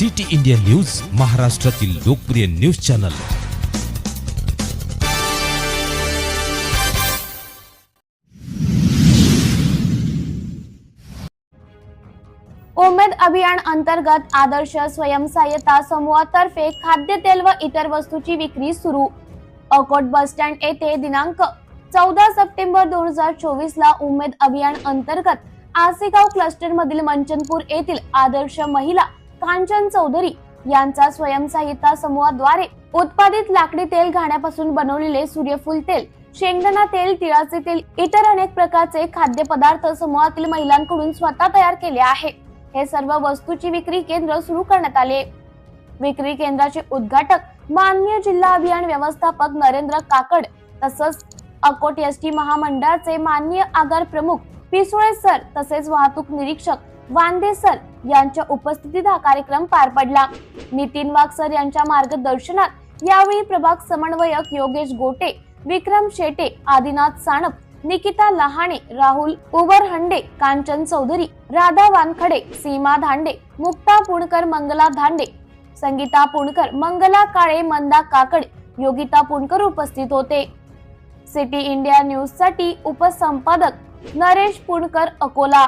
City India news महाराष्ट्रातील लोकप्रिय news channel. उमेद अभियान अंतर्गत आदर्श स्वयंसहाय्यता समूहातर्फे खाद्यतेल व इतर वस्तूची विक्री सुरू. अकोट बस स्टँड येथे दिनांक चौदा सप्टेंबर दोन हजार चोवीस ला उमेद अभियान अंतर्गत आसेगाव क्लस्टर मधील मंचनपूर येथील आदर्श महिला कांचन चौधरी यांचा स्वयंसहाय्यता समूहाद्वारे उत्पादित लाकडी तेल घाण्यापासून बनवलेले सूर्यफूल तेल शेंगदाणा तेल तिळाचे तेल इतर अनेक प्रकारचे खाद्यपदार्थ समूहातील महिलांकडून स्वतः तयार केले आहे. हे सर्व वस्तूची विक्री केंद्र सुरू करण्यात आले. विक्री केंद्राचे उद्घाटक माननीय जिल्हा अभियान व्यवस्थापक नरेंद्र काकड तसंच अकोट एस टी महामंडळाचे माननीय आगार प्रमुख पिसुळे सर तसेच वाहतूक निरीक्षक वांदे सर यांच्या उपस्थितीत हा कार्यक्रम पार पडला. नितीन वाघ सर यांच्या मार्गदर्शनात यावेळी प्रभाग समन्वयक योगेश गोटे विक्रम शेटे आदिनाथ सानप निकिता लहाणे राहुल उबरहंडे कांचन चौधरी राधा वानखडे सीमा धांडे मुक्ता पुणकर मंगला धांडे संगीता पुणकर मंगला काळे मंदा काकडे योगिता पुणकर उपस्थित होते. सिटी इंडिया न्यूजसाठी उपसंपादक नरेश पुणकर अकोला.